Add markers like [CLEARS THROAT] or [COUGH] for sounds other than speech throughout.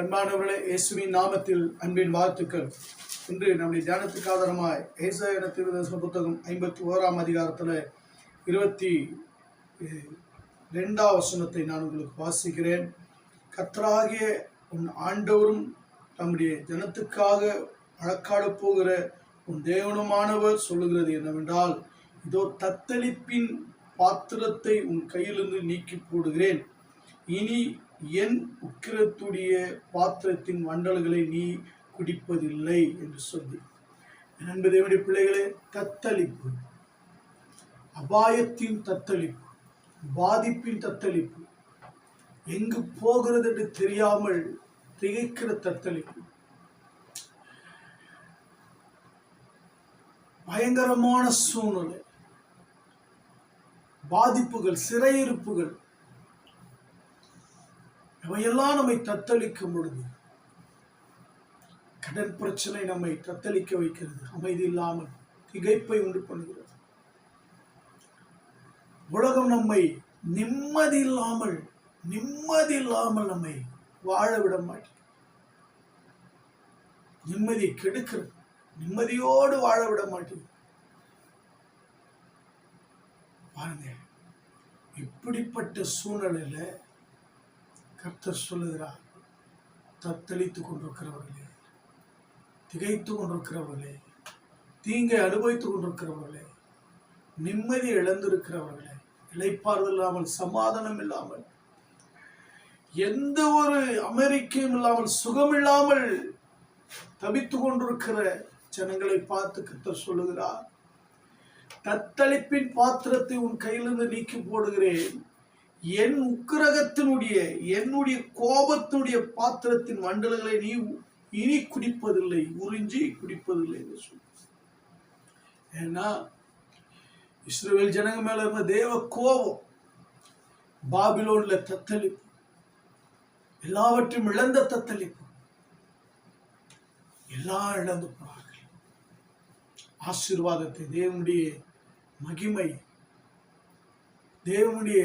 அன்பானவர்களே இயேசுவின் நாமத்தில் அன்பின் வாழ்த்துக்கள். இன்று நம்முடைய தியானத்துக்கு ஆதாரமாய் ஏசாயன திருதர்சன புத்தகம் ஐம்பத்தி ஓராம் அதிகாரத்தில் இருபத்தி ரெண்டாம் வசனத்தை நான் உங்களுக்கு வாசிக்கிறேன். கத்தராகிய உன் ஆண்டவரும் நம்முடைய ஜனத்துக்காக வழக்காட போகிற உன் தேவனுமானவர் சொல்லுகிறது என்னவென்றால் இதோ தத்தளிப்பின் பாத்திரத்தை உன் கையிலிருந்து நீக்கி போடுகிறேன். இனி என் உக்கிரத்துடைய பாத்திரத்தின் வண்டல்களை நீ குடிப்பதில்லை என்று சொல்லி. அன்பு தேவனுடைய பிள்ளைகளே தத்தளிப்பு. அபாயத்தின் தத்தளிப்பு பாதிப்பின் தத்தளிப்பு எங்கு போகிறது என்று தெரியாமல் திகைக்கிற தத்தளிப்பு. பயங்கரமான சூழ்நிலை. பாதிப்புகள் சிறையிருப்புகள் இவையெல்லாம் நம்மை தத்தளிக்கும் பொழுது கடன் பிரச்சனை நம்மை தத்தளிக்க வைக்கிறது அமைதி இல்லாமல் திகைப்பை உண்டு பண்ணுகிறது. உலகம் நம்மை நிம்மதி இல்லாமல் நிம்மதி இல்லாமல் நம்மை வாழ விட மாட்டேன் நிம்மதி கெடுக்கிறது நிம்மதியோடு வாழ விட மாட்டேன் பாருங்க இப்படிப்பட்ட சூழ்நிலையில கர்த்தர் சொல்லுகிறார் தத்தளித்து கொண்டிருக்கிறவர்களே திகைத்து கொண்டிருக்கிறவர்களே தீங்கை அனுபவித்துக் கொண்டிருக்கிறவர்களே நிம்மதி இழந்திருக்கிறவர்களே இளைப்பாறுதல் இல்லாமல் சமாதானம் இல்லாமல் எந்த ஒரு அமெரிக்கையும் இல்லாமல் சுகம் இல்லாமல் தவித்து கொண்டிருக்கிற ஜனங்களை பார்த்து கர்த்தர் சொல்லுகிறார் தத்தளிப்பின் பாத்திரத்தை உன் கையிலிருந்து நீக்கி போடுகிறேன். என் உக்கிரகத்தினுடைய என்னுடைய கோபத்தினுடைய பாத்திரத்தின் மண்டலங்களை நீ இனி குடிப்பதில்லை உறிஞ்சி குடிப்பதில்லை என்று சொல்லு ஏன்னா இஸ்ரேல் ஜனங்க மேல இருந்த தேவ கோபம் பாபிலோன்ல தத்தளிப்பு எல்லாவற்றையும் இழந்த தத்தளிப்பு எல்லாம் இழந்து போனார்கள். ஆசீர்வாதத்தை தேவனுடைய மகிமை தேவனுடைய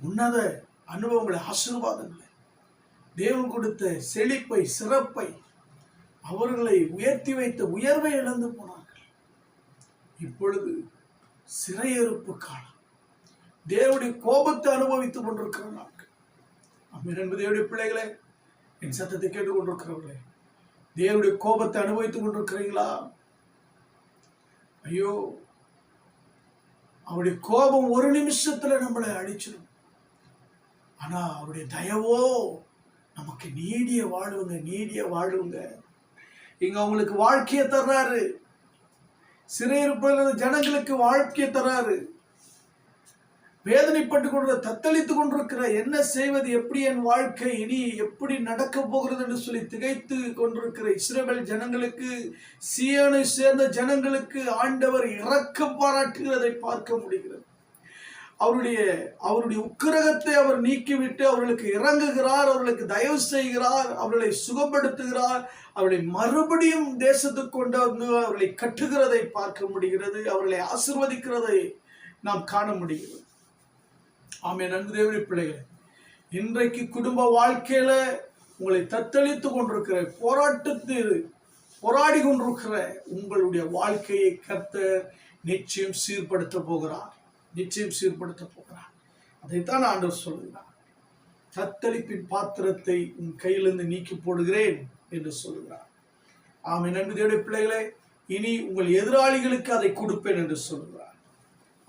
உன்னத அனுபவங்களை ஆசீர்வாதங்களை தேவன் கொடுத்த செழிப்பை சிறப்பை அவர்களை உயர்த்தி வைத்த உயர்வை இழந்து போனார்கள். இப்பொழுது சிறையிருப்பு காலம். தேவனுடைய கோபத்தை அனுபவித்துக் கொண்டிருக்கிற நாட்கள் அம்மன் என்பது பிள்ளைகளே என் சத்தத்தை கேட்டுக் கொண்டிருக்கிறவர்களே தேவனுடைய கோபத்தை அனுபவித்துக் கொண்டிருக்கிறீங்களா ஐயோ அவருடைய கோபம் ஒரு நிமிஷத்துல நம்மளை அழிச்சிடும் ஆனால் அவருடைய தயவோ நமக்கு நீடிய வாழ்வுங்க நீடிய வாழ்வுங்க. இங்க அவங்களுக்கு வாழ்க்கையை தர்றாரு. சிறையிருப்பில் ஜனங்களுக்கு வாழ்க்கையை தர்றாரு. வேதனைப்பட்டு கொண்டு தத்தளித்து கொண்டிருக்கிற என்ன செய்வது எப்படி என் வாழ்க்கை இனி எப்படி நடக்க போகிறது என்று சொல்லி திகைத்து கொண்டிருக்கிற இஸ்ரேல் ஜனங்களுக்கு சியோனை சேர்ந்த ஜனங்களுக்கு ஆண்டவர் இரக்கம் பாராட்டுகிறதை பார்க்க முடிகிறது. அவருடைய அவருடைய உக்கிரகத்தை அவர் நீக்கிவிட்டு அவர்களுக்கு இறங்குகிறார் அவர்களுக்கு தயவு செய்கிறார் அவர்களை சுகப்படுத்துகிறார் அவர்களை மறுபடியும் தேசத்துக்கு கொண்டு வந்து அவர்களை கட்டுகிறதை பார்க்க முடிகிறது அவர்களை ஆசிர்வதிக்கிறதை நாம் காண முடிகிறது. ஆமே நன்கு தேவனி பிள்ளைகளே இன்றைக்கு குடும்ப வாழ்க்கையில உங்களை தத்தளித்து கொண்டிருக்கிற போராட்டத்தில் போராடி கொண்டிருக்கிற உங்களுடைய வாழ்க்கையை கர்த்தர் நிச்சயம் சீர்படுத்த போகிறார். நிச்சயம் சீர்படுத்த போகிறார். அதைத்தான் ஆண்டவர் சொல்லுகிறார். தத்தளிப்பின் பாத்திரத்தை உன் கையிலிருந்து நீக்கி போடுகிறேன் என்று சொல்லுகிறார். ஆமை நன்கு தேவனுடைய பிள்ளைகளே இனி உங்கள் எதிராளிகளுக்கு அதை கொடுப்பேன் என்று சொல்லுகிறார்.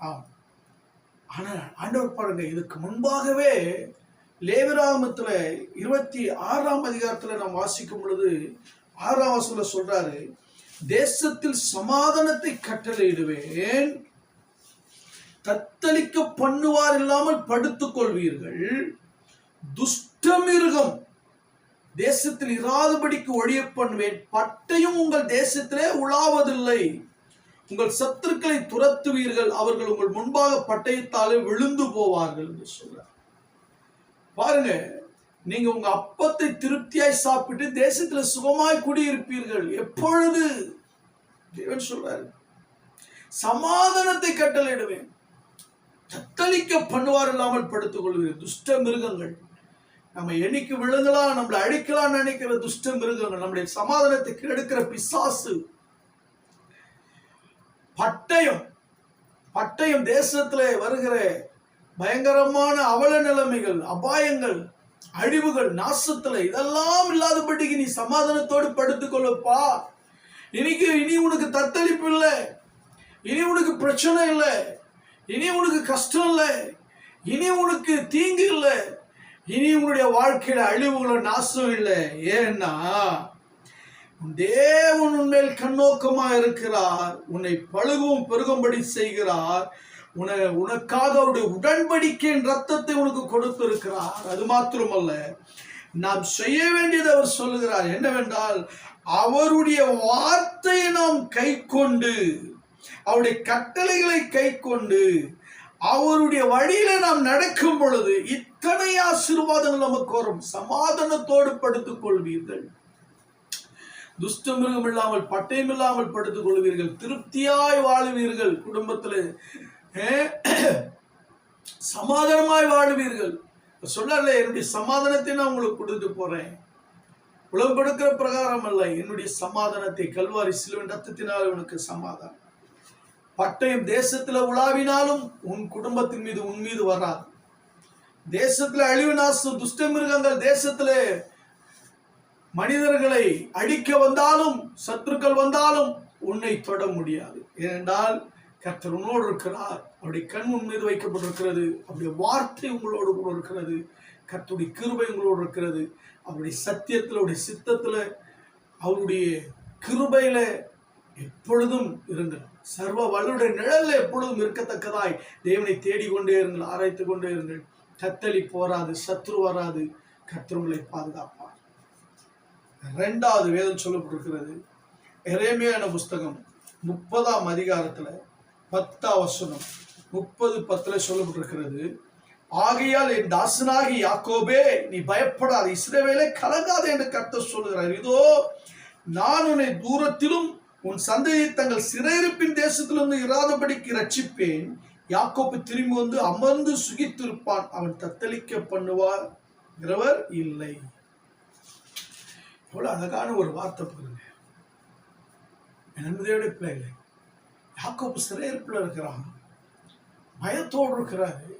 ஆம். ஆனால் ஆண்டவர் பாருங்க இதுக்கு முன்பாகவே லேவராமத்தில் இருபத்தி ஆறாம் அதிகாரத்தில் நாம் வாசிக்கும் பொழுது ஆறாம் வசூல சொல்றாரு தேசத்தில் சமாதானத்தை கட்டளையிடுவேன் தத்தளிக்க பண்ணுவார் இல்லாமல் படுத்துக் கொள்வீர்கள் துஷ்டமிருகம் தேசத்தில் இராதபடிக்கு ஒழிய பண்ணுவேன். பட்டையும் உங்கள் தேசத்திலே உலாவதில்லை. உங்கள் சத்துருக்களை துரத்துவீர்கள். அவர்கள் உங்கள் முன்பாக பட்டயத்தாலே விழுந்து போவார்கள் என்று சொல்றார். பாருங்க நீங்க உங்க அப்பத்தை திருப்தியாய் சாப்பிட்டு தேசத்துல சுகமாய் குடியிருப்பீர்கள். எப்பொழுது? தேவன் சொல்றாரு. சமாதானத்தை கட்டளையிடுவேன். தத்தளிக்க பண்ணுவார் இல்லாமல் படுத்துக் கொள்கிற துஷ்ட மிருகங்கள். நம்ம என்னைக்கு விழுங்கலாம் நம்மளை அழிக்கலாம் நினைக்கிற துஷ்ட மிருகங்கள் நம்முடைய சமாதானத்தை கெடுக்கிற பிசாசு. பட்டயம் பட்டயம் தேசத்துல வருகிற பயங்கரமான அவல நிலைமைகள் அபாயங்கள் அழிவுகள் நாசத்துல இதெல்லாம் இல்லாதபடிக்கு நீ சமாதானத்தோடு படுத்துக்கொள்ளப்பா. இன்னைக்கு இனி உனக்கு தத்தளிப்பு இல்லை. இனி உனக்கு பிரச்சனை இல்லை. இனி உனக்கு கஷ்டம் இல்லை. இனி உனக்கு தீங்கு இல்லை. இனி உன்னுடைய வாழ்க்கையில அழிவுகள நாசம் இல்லை. ஏன்னா தேவன் உன்மேல் கண்ணோக்கமா இருக்கிறார். உன்னை பழுகவும் பெருகும்படி செய்கிறார். உன உனக்காக அவருடைய உடன்படிக்கையின் ரத்தத்தை உனக்கு கொடுத்திருக்கிறார். அது மாத்திரமல்ல நாம் செய்ய வேண்டியது அவர் சொல்லுகிறார். என்னவென்றால் அவருடைய வார்த்தையை நாம் கை கொண்டு அவருடைய கட்டளைகளை கை கொண்டு அவருடைய வழியில நாம் நடக்கும் பொழுது இத்தனை ஆசீர்வாதங்கள் நமக்கு வரும். சமாதானத்தோடு படுத்துக் கொள்வீர்கள். துஷ்ட மிருகம் இல்லாமல் பட்டயம் இல்லாமல் படுத்துக் கொள்வீர்கள். திருப்தியாய் வாழுவீர்கள் குடும்பத்தில். சமாதானமாய் வாழுவீர்கள். சொல்லல என்னுடைய சமாதானத்தை நான் உங்களுக்கு கொடுத்து போறேன். உலகம் கொடுக்கிற பிரகாரம் அல்ல என்னுடைய சமாதானத்தை. கல்வாரி சிலுவன் ரத்தத்தினால் உனக்கு சமாதானம். பட்டயம் தேசத்துல உலாவினாலும் உன் குடும்பத்தின் மீது உன் மீது வராது. தேசத்துல அழிவு நாசம் துஷ்ட மிருகங்கள் தேசத்துல மனிதர்களை அழிக்க வந்தாலும் சத்துருக்கள் வந்தாலும் உன்னை தொட முடியாது. ஏனென்றால் கர்த்தர் உன்னோடு இருக்கிறார். அவருடைய கண் உன் மீது வைக்கப்பட்டிருக்கிறது. அவருடைய வார்த்தை உங்களோடு கூட இருக்கிறது. கர்த்துடைய கிருபை உங்களோடு இருக்கிறது. அவருடைய சத்தியத்தில் அவருடைய சித்தத்தில் அவருடைய கிருபையில எப்பொழுதும் இருங்கள். சர்வ வல்லுடைய நிழல் எப்பொழுதும் இருக்கத்தக்கதாய். தேவனை தேடிக்கொண்டே இருங்கள் ஆராய்த்து கொண்டே இருங்கள். கத்தளி போராது சத்ரு வராது கத்திரங்களை பாதுகாப்பார். ரெண்டாவது வேதம் சொல்லப்பட்டிருக்கிறது. எரேமியான புஸ்தகம் முப்பதாம் அதிகாரத்துல பத்தாம் வசனம் முப்பது பத்துல சொல்லப்பட்டிருக்கிறது. ஆகையால் என் தாசனாகி யாக்கோபே நீ பயப்படாது இஸ்ரவேலே கலங்காதே என்று கர்த்தர் சொல்லுகிறார். இதோ நான் உன்னை தூரத்திலும் உன் சந்ததியை தங்கள் சிறையிருப்பின் தேசத்திலிருந்து இராதபடிக்கு ரட்சிப்பேன் யாக்கோப்பு திரும்பி வந்து அமர்ந்து சுகித்திருப்பான். அவன் தத்தளிக்க பண்ணுவார். இல்லை. எவ்வளவு அழகான ஒரு வார்த்தை பாருங்க. என் பிள்ளைகளை யாக்கோப்பு சிறையிருப்பில் இருக்கிறான். பயத்தோடு இருக்கிறாரு.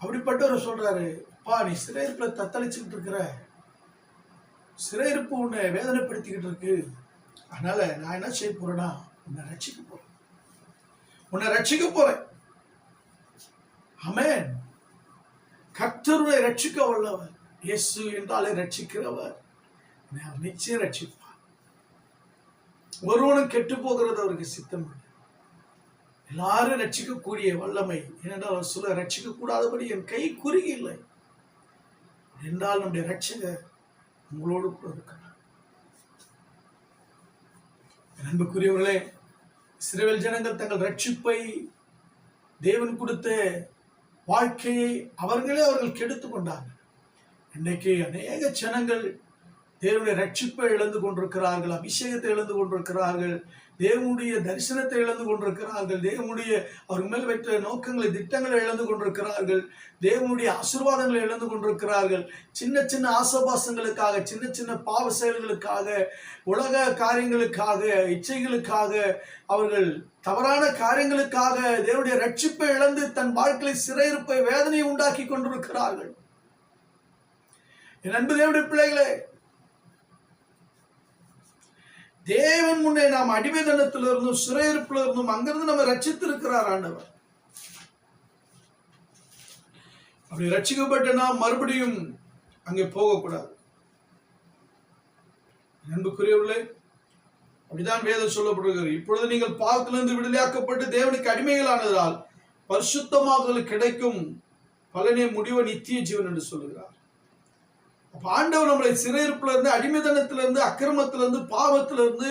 அப்படிப்பட்டவர் சொல்றாரு அப்பா நீ சிறையிருப்பில் தத்தளிச்சுக்கிட்டு இருக்கிற. சிறையிருப்பு உன்னை வேதனைப்படுத்திக்கிட்டு இருக்கு. அதனால நான் என்ன செய்ய போறேன்னா உன்னை ரட்சிக்க போறேன். உன்னை ரட்சிக்க போறேன். அமேன் கர்த்தருடைய ரட்சிக்க வல்லவர் இயேசு என்றாலே ரட்சிக்கிறவர். நிச்சயம் ரட்சிப்பார். ஒருவனும் கெட்டு போகிறது அவருக்கு சித்தம் இல்லை. எல்லாரும் ரட்சிக்கக்கூடிய வல்லமை. ஏனென்றால் அவர் சொல்ல ரட்சிக்க கூடாதபடி என் கை குறுகி இல்லை என்றால் நம்முடைய ரட்சகர் உங்களோடு கூட இருக்கிறார் அன்புக்குரியவர்களே சிறுவில் ஜனங்கள் தங்கள் ரட்சிப்பை தேவன் கொடுத்த வாழ்க்கையை அவர்களே அவர்கள் கெடுத்து கொண்டார்கள். இன்னைக்கு அநேக ஜனங்கள் தேவனுடைய ரட்சிப்பை இழந்து கொண்டிருக்கிறார்கள் அபிஷேகத்தை இழந்து கொண்டிருக்கிறார்கள். தேவனுடைய தரிசனத்தை இழந்து கொண்டிருக்கிறார்கள். தேவனுடைய அவர் மேல் வைத்த நோக்கங்களை திட்டங்களை இழந்து கொண்டிருக்கிறார்கள். தேவனுடைய ஆசீர்வாதங்களை இழந்து கொண்டிருக்கிறார்கள். சின்ன சின்ன ஆசபாசங்களுக்காக சின்ன சின்ன பாவ செயல்களுக்காக உலக காரியங்களுக்காக இச்சைகளுக்காக அவர்கள் தவறான காரியங்களுக்காக தேவனுடைய ரட்சிப்பை இழந்து தன் வாழ்க்கையில் சிறையிருப்பை வேதனையை உண்டாக்கி கொண்டிருக்கிறார்கள். என் அன்பு தேவனுடைய பிள்ளைகளே தேவன் முன்னே நாம் அடிமைதனத்தில் இருந்தும் சிறையிருப்பில் இருந்தும் அங்கிருந்து நம்ம ரட்சித்திருக்கிறார் ஆண்டவர். அப்படி ரட்சிக்கப்பட்ட நாம் மறுபடியும் அங்கே போகக்கூடாது. அன்புக்குரியவர்களே அப்படிதான் வேதம் சொல்லப்படுகிறது. இப்பொழுது நீங்கள் பாவத்திலிருந்து விடுதலையாக்கப்பட்டு தேவனுக்கு அடிமைகளானதால் பரிசுத்தமாகுதல் கிடைக்கும் பலனே முடிவு நித்திய ஜீவன் என்று சொல்லுகிறார். அப்ப ஆண்டவர் நம்மளை சிறையிருப்புல இருந்து அடிமைதனத்திலிருந்து அக்கிரமத்திலிருந்து பாவத்திலிருந்து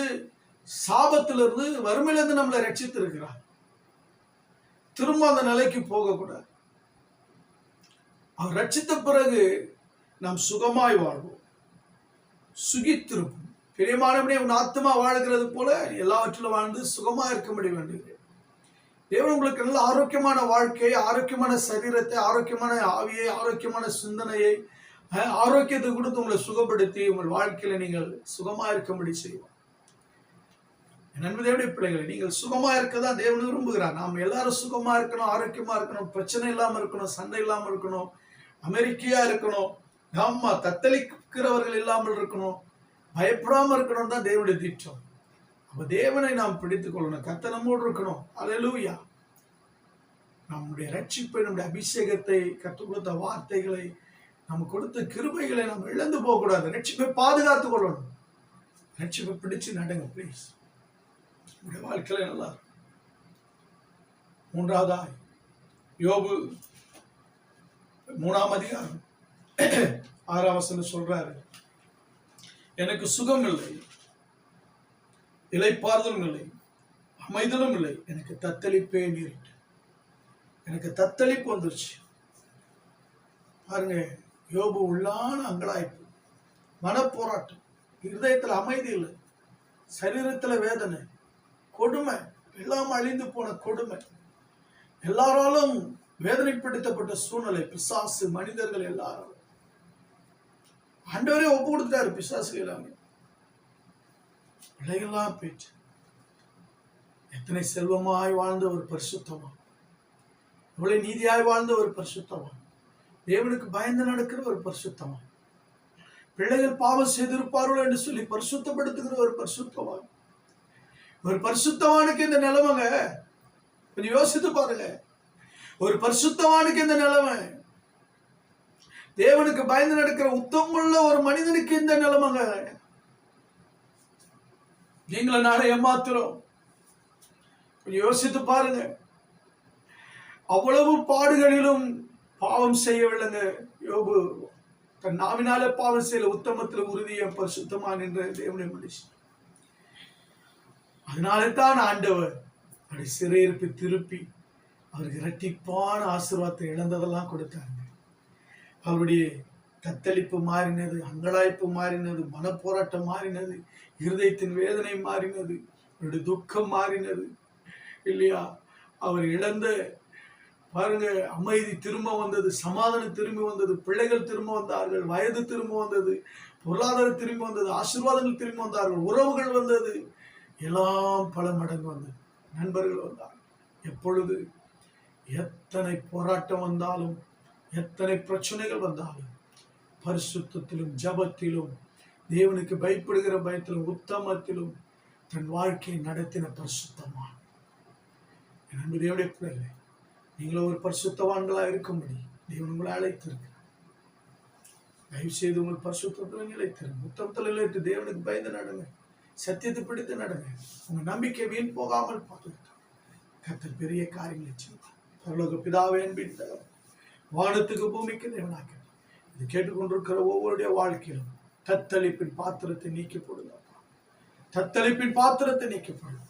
சாபத்திலிருந்து வறுமையிலிருந்து சாபத்துல இருந்து வறுமையில இருந்து நம்மளை ரட்சித்து இருக்கிறார் திரும்ப அந்த நிலைக்கு போகக்கூடாது. அவர் ரட்சித்த பிறகு நாம் சுகமாய் வாழ்வோம். சுகித்திருப்போம். பிரியமானபடி உன் ஆத்மா வாழ்கிறது போல எல்லாவற்றிலும் வாழ்ந்து சுகமா முடிய வேண்டியது தேவன் உங்களுக்கு நல்ல ஆரோக்கியமான வாழ்க்கையை ஆரோக்கியமான சரீரத்தை ஆரோக்கியமான ஆவியை ஆரோக்கியமான சிந்தனையை ஆரோக்கியத்தை கொடுத்து உங்களை சுகப்படுத்தி உங்கள் வாழ்க்கையில நீங்கள் சுகமா இருக்கும்படி செய்வோம். என் அன்பு பிள்ளைகளை நீங்கள் சுகமா இருக்க தான் தேவன் விரும்புகிறார். நாம் எல்லாரும் சுகமா இருக்கணும் ஆரோக்கியமா இருக்கணும் பிரச்சனை இல்லாம இருக்கணும் சண்டை இல்லாம இருக்கணும் அமெரிக்கையா இருக்கணும் ஆமா தத்தளிக்கிறவர்கள் இல்லாமல் இருக்கணும் பயப்படாம இருக்கணும் தான் தேவனுடைய தீட்சம் அப்ப தேவனை நாம் பிடித்துக் கொள்ளணும் கத்த நம்மோடு இருக்கணும். அலலூயா நம்முடைய ரட்சிப்பை நம்முடைய அபிஷேகத்தை கற்றுக் கொடுத்த வார்த்தைகளை நம்ம கொடுத்த கிருபைகளை நாம் இழந்து போகக்கூடாது. ரட்சிப்பை பாதுகாத்துக் கொள்ளணும். ரட்சிப்பை பிடிச்சு நடங்க ப்ளீஸ் உங்களுடைய வாழ்க்கையில நல்லா இருக்கும். மூன்றாவதாய் யோபு மூணாம் அதிகாரம் [CLEARS THROAT] ஆறாம் வசனம் சொல்றாரு எனக்கு சுகம் இல்லை இலைப்பாறுதலும் இல்லை அமைதலும் இல்லை. எனக்கு தத்தளிப்பே நேரிட்டு. எனக்கு தத்தளிப்பு வந்துருச்சு. பாருங்க யோபு உள்ளான அங்கலாய்ப்பு மனப்போராட்டம். இருதயத்துல அமைதி இல்லை சரீரத்துல வேதனை. கொடுமை எல்லாம் அழிந்து போன கொடுமை. எல்லாராலும் வேதனைப்படுத்தப்பட்ட சூழ்நிலை பிசாசு மனிதர்கள் எல்லாரும். ஆண்டவரே ஒப்பு கொடுத்துட்டாரு பிசாசு எல்லாமே பிள்ளைகள்லாம் போயிட்டு எத்தனை செல்வமாய் வாழ்ந்த ஒரு பரிசுத்தமா. எவ்வளவு நீதியாய் வாழ்ந்த ஒரு பரிசுத்தமா. தேவனுக்கு பயந்து நடக்கிற ஒரு பரிசுத்தமா. பிள்ளைகள் பாவம் செய்திருப்பார்கள் என்று சொல்லி பரிசுத்தப்படுத்துகிற ஒரு பரிசுத்தவான் ஒரு பரிசுத்தவானுக்கு இந்த நிலைமைங்க. கொஞ்சம் யோசித்து பாருங்க. ஒரு பரிசுத்தவானுக்கு இந்த நிலைமை. தேவனுக்கு பயந்து நடக்கிற உத்தமுள்ள ஒரு மனிதனுக்கு இந்த நிலைமைங்க. நீங்களும் நானே ஏமாத்துறோம். கொஞ்சம் யோசித்து பாருங்க. அவ்வளவு பாடுகளிலும் பாவம் செய்யவில்லைங்க. யோபு தன் நாவினால பாவம் செய்யல. உத்தமத்தில் உறுதிய பரிசுத்தமா நின்ற தேவனுடைய மனுஷன். அதனால தான் ஆண்டவர் அப்படி சிறையிருப்பு திருப்பி அவருக்கு இரட்டிப்பான ஆசீர்வாதத்தை இழந்ததெல்லாம் கொடுத்தாங்க அவருடைய தத்தளிப்பு மாறினது அங்கலாய்ப்பு மாறினது மனப்போராட்டம் மாறினது இருதயத்தின் வேதனை மாறினது அவருடைய துக்கம் மாறினது. இல்லையா? அவர் இழந்த பாருங்க அமைதி திரும்ப வந்தது சமாதானம் திரும்பி வந்தது பிள்ளைகள் திரும்ப வந்தார்கள் வயது திரும்ப வந்தது பொருளாதாரம் திரும்பி வந்தது ஆசீர்வாதங்கள் திரும்பி வந்தார்கள் உறவுகள் வந்தது. எல்லாம் பல மடங்கு வந்தது நண்பர்கள் வந்தார். எப்பொழுது? எத்தனை போராட்டம் வந்தாலும் எத்தனை பிரச்சனைகள் வந்தாலும் பரிசுத்தத்திலும் ஜபத்திலும் தேவனுக்கு பயப்படுகிற பயத்திலும் உத்தமத்திலும் தன் வாழ்க்கையை நடத்தின பரிசுத்தமா என் தேவனே பிள்ளைகளே நீங்களும் ஒரு பரிசுத்தவான்களா இருக்கும்படி தேவன் உங்களை அழைத்திருக்கிறார். தயவு செய்து உங்கள் பரிசுத்தத்தில் நிலைத்திருங்க உத்தமத்தில் நிலைத்து தேவனுக்கு பயந்து நடங்க சத்தியத்தை பிடித்து நடங்க. உங்க நம்பிக்கை வீண் போகாமல் பார்த்துக்கிட்டோம் கர்த்தர் பெரிய காரியங்களை செய்வார். பரலோக பிதாவே அன்பின் வானத்துக்கு பூமிக்கு தேவனாக்க இது கேட்டுக்கொண்டிருக்கிற ஒவ்வொருடைய வாழ்க்கையிலும் தத்தளிப்பின் பாத்திரத்தை நீக்கி தத்தளிப்பின் பாத்திரத்தை நீக்கி போடுங்க.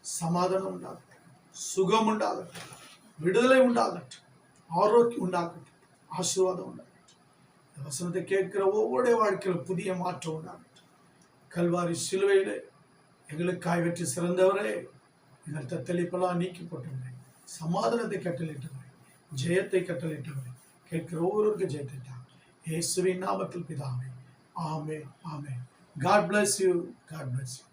சமாதானம் உண்டாகட்டும். சுகம் உண்டாகட்டும். விடுதலை உண்டாகட்டும். ஆரோக்கியம் உண்டாகட்டும். ஆசீர்வாதம் உண்டாகட்டும். இந்த வசனத்தை கேட்கிற ஒவ்வொருடைய வாழ்க்கையிலும் புதிய மாற்றம் உண்டாகட்டும். கல்வாரி சிலுவையிலே எங்களுக்காய் வெற்றி சிறந்தவரே. எங்கள் தத்தளிப்பெல்லாம் நீக்கி போட்டவரே சமாதானத்தை கட்டளிட்டவரே ஜெயத்தை கட்டளிட்டவரே கேட்கிற ஒவ்வொருவருக்கும் ஜெயத்தை தான் இயேசுவின் நாமத்தில் பிதாவே. ஆமே ஆமே God bless you God bless you